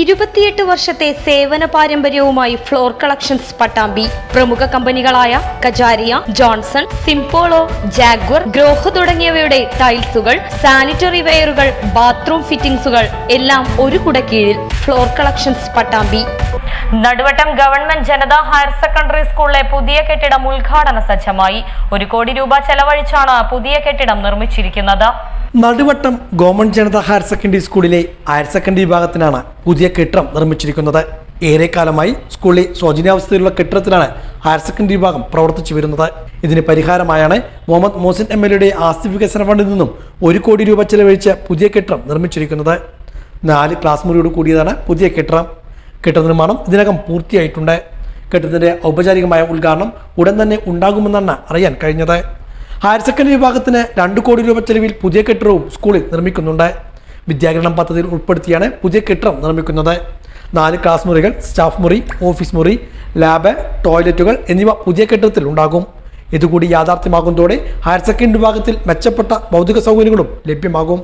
ഇരുപത്തിയെട്ട് വർഷത്തെ സേവന പാരമ്പര്യവുമായി ഫ്ലോർ കളക്ഷൻസ് പട്ടാമ്പി. പ്രമുഖ കമ്പനികളായ കജാരിയ ജോൺസൺ സിംപോളോ ജാഗ്വർ ഗ്രോഹ് തുടങ്ങിയവയുടെ ടൈൽസുകൾ സാനിറ്ററി വെയറുകൾ ബാത്റൂം ഫിറ്റിംഗ്സുകൾ എല്ലാം ഒരു കുടക്കീഴിൽ floor collections Pattambi. Naduvattam government Janata higher secondary സ്കൂളിലെ പുതിയ കെട്ടിടം ഉദ്ഘാടന സജ്ജമായി. ഒരു കോടി രൂപ ചെലവഴിച്ചാണ് പുതിയ കെട്ടിടം നിർമ്മിച്ചിരിക്കുന്നത്. Naduvattam government Janata higher secondary സ്കൂളിലെ ഹയർ സെക്കൻഡറി വിഭാഗത്തിനാണ് പുതിയ കെട്ടിടം നിർമ്മിച്ചിരിക്കുന്നത്. ഏറെക്കാലമായി സ്കൂളിലെ ശോചനീയാവസ്ഥയിലുള്ള കെട്ടിടത്തിലാണ് ഹയർ സെക്കൻഡറി വിഭാഗം പ്രവർത്തിച്ചു വരുന്നത്. ഇതിന് പരിഹാരമായാണ് മുഹമ്മദ് മോസിൻ എം എൽ എയുടെ ആസ്തി വികസന ഫണ്ടിൽ നിന്നും ഒരു കോടി രൂപ ചെലവഴിച്ച് പുതിയ കെട്ടിടം നിർമ്മിച്ചിരിക്കുന്നത്. നാല് ക്ലാസ് മുറിയോട് കൂടിയതാണ് പുതിയ കെട്ടിടം. കെട്ടിട നിർമ്മാണം ഇതിനകം പൂർത്തിയായിട്ടുണ്ട്. കെട്ടിടത്തിന്റെ ഔപചാരികമായ ഉദ്ഘാടനം ഉടൻ തന്നെ ഉണ്ടാകുമെന്നാണ് അറിയാൻ കഴിഞ്ഞത്. ഹയർ സെക്കൻഡറി വിഭാഗത്തിന് രണ്ട് കോടി രൂപ ചെലവിൽ പുതിയ കെട്ടിടവും സ്കൂളിൽ നിർമ്മിക്കുന്നുണ്ട്. വിദ്യാകരണം പദ്ധതിയിൽ ഉൾപ്പെടുത്തിയാണ് പുതിയ കെട്ടിടം നിർമ്മിക്കുന്നത്. നാല് ക്ലാസ് മുറികൾ സ്റ്റാഫ് മുറി ഓഫീസ് മുറി ലാബ് ടോയ്ലറ്റുകൾ എന്നിവ പുതിയ കെട്ടിടത്തിൽ ഉണ്ടാകും. ഇതുകൂടി യാഥാർത്ഥ്യമാകുന്നതോടെ ഹയർ സെക്കൻഡറി വിഭാഗത്തിൽ മെച്ചപ്പെട്ട ഭൗതിക സൗകര്യങ്ങളും ലഭ്യമാകും.